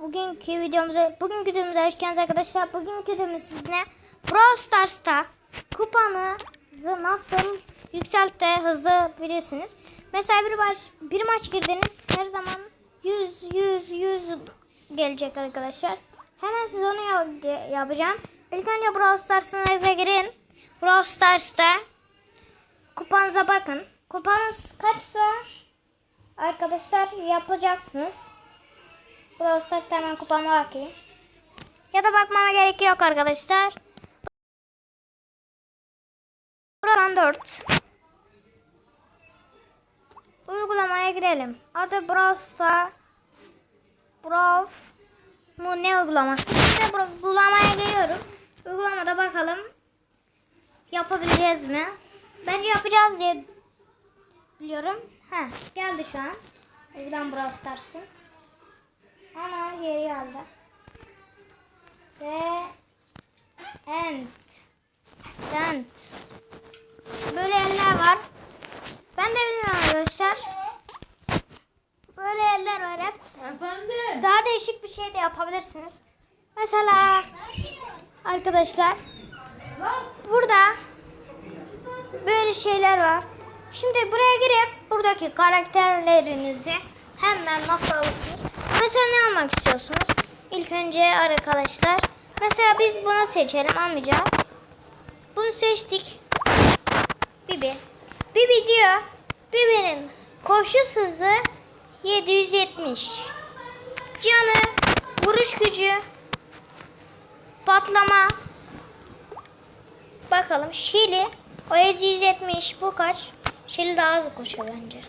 bugünkü videomuza bugünkü videomuza hoş geldiniz arkadaşlar. Bugünkü videomuz sizinle Brawl Stars'ta kupanızı nasıl yükseltte hızlı bilirsiniz. Mesela bir maç bir maç girdiniz her zaman 100 100 100 gelecek arkadaşlar. Hemen size onu yap- yapacağım. İlk önce Brawl Stars'ınıza girin. Brawl Stars'ta kupanıza bakın. Kupanız kaçsa arkadaşlar yapacaksınız. Brawl Stars'ta hemen kupama bakayım. Ya da bakmama gerek yok arkadaşlar. Buradan 4. Uygulamaya girelim. Adı Brawl Stars. Mu ne uygulaması? Şimdi uygulamaya giriyorum. Uygulamada bakalım yapabileceğiz mi? Bence yapacağız diye biliyorum. Ha geldi şu an. Buradan Brawl Stars'ın. Ana geri geldi. Se ent sent böyle yerler var. Ben de bilmiyorum arkadaşlar. Böyle yerler var hep. Efendim. Daha değişik bir şey de yapabilirsiniz. Mesela arkadaşlar burada böyle şeyler var. Şimdi buraya girip buradaki karakterlerinizi hemen nasıl alırsınız? Mesela ne almak istiyorsunuz? İlk önce arkadaşlar mesela biz bunu seçelim almayacağım. Bunu seçtik. Bibi. Bibi diyor. Bibi'nin koşu hızı 770. Canı, vuruş gücü, patlama. Bakalım Şili o 770 bu kaç? Şili daha hızlı koşuyor bence.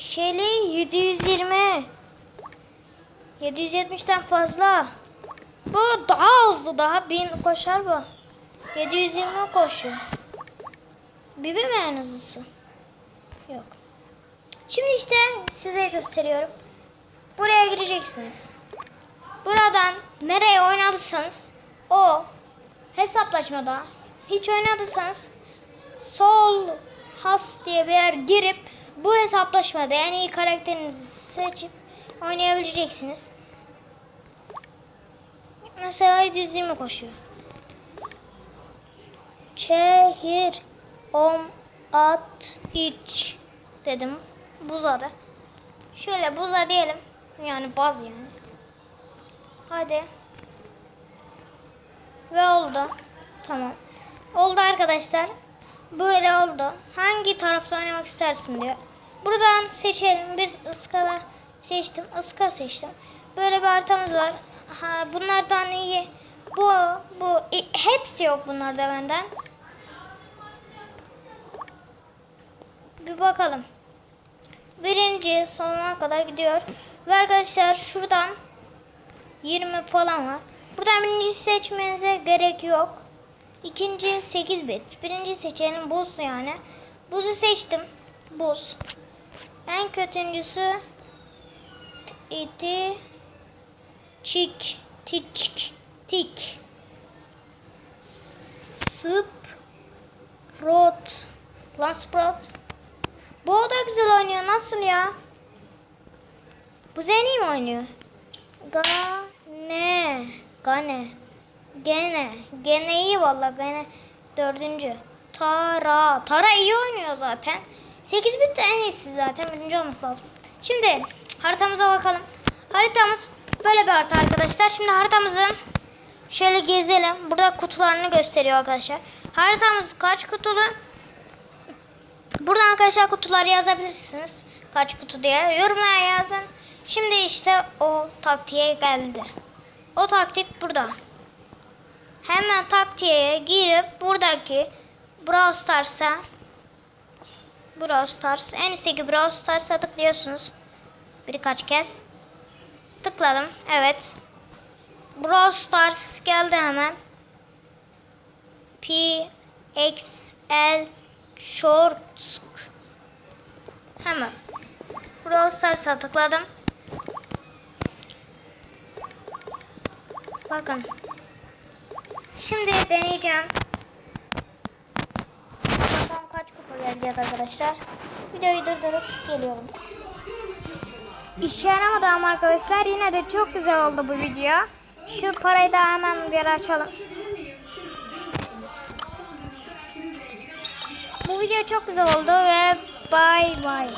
Şili 720. 770'ten fazla. Bu daha hızlı daha 1000 koşar bu. 720 koşuyor. Bibi mi en hızlısı? Yok. Şimdi işte size gösteriyorum. Buraya gireceksiniz. Buradan nereye oynadıysanız o hesaplaşmada hiç oynadıysanız sol has diye bir yer girip bu hesaplaşmada en iyi karakterinizi seçip oynayabileceksiniz. Mesela 720 koşuyor. Şehir om at iç dedim. Buzadı. Şöyle buza diyelim. Yani baz yani. Hadi. Ve oldu. Tamam. Oldu arkadaşlar. Böyle oldu. Hangi tarafta oynamak istersin diyor. Buradan seçelim. Bir ıskala seçtim. Iska seçtim. Böyle bir haritamız var. Ha, bunlardan iyi. Bu, bu. e, hepsi yok bunlarda benden. Bir bakalım. Birinci sonuna kadar gidiyor. Ve arkadaşlar şuradan 20 falan var. Buradan birinci seçmenize gerek yok. İkinci 8 bit. Birinci seçelim buz yani. Buzu seçtim. Buz. En kötüncüsü iti çik tik tik Sup Rot Lan Sprout Bu da güzel oynuyor. Nasıl ya? Bu Zeni mi oynuyor? Gane. Gane. Gene. Gene iyi valla. Gene dördüncü. Tara. Tara iyi oynuyor zaten. 8 bit en iyisi zaten. Birinci olması lazım. Şimdi haritamıza bakalım. Haritamız böyle bir harita arkadaşlar. Şimdi haritamızın şöyle gezelim. Burada kutularını gösteriyor arkadaşlar. Haritamız kaç kutulu? Buradan arkadaşlar kutuları yazabilirsiniz. Kaç kutu diye. Yorumlara yazın. Şimdi işte o taktiğe geldi. O taktik burada. Hemen taktiğe girip buradaki Brawl Stars'a Brawl Stars en üstteki Brawl Stars'a tıklıyorsunuz. Birkaç kez. Tıkladım. Evet. Brawl Stars geldi hemen. P X L Shorts Hemen. Brawl Stars'a tıkladım. Bakın. Şimdi deneyeceğim. Bakalım kaç kupa gelecek arkadaşlar. Videoyu durdurup geliyorum. işe yaramadı ama arkadaşlar yine de çok güzel oldu bu video. Şu parayı da hemen bir açalım. Bu video çok güzel oldu ve bay bay.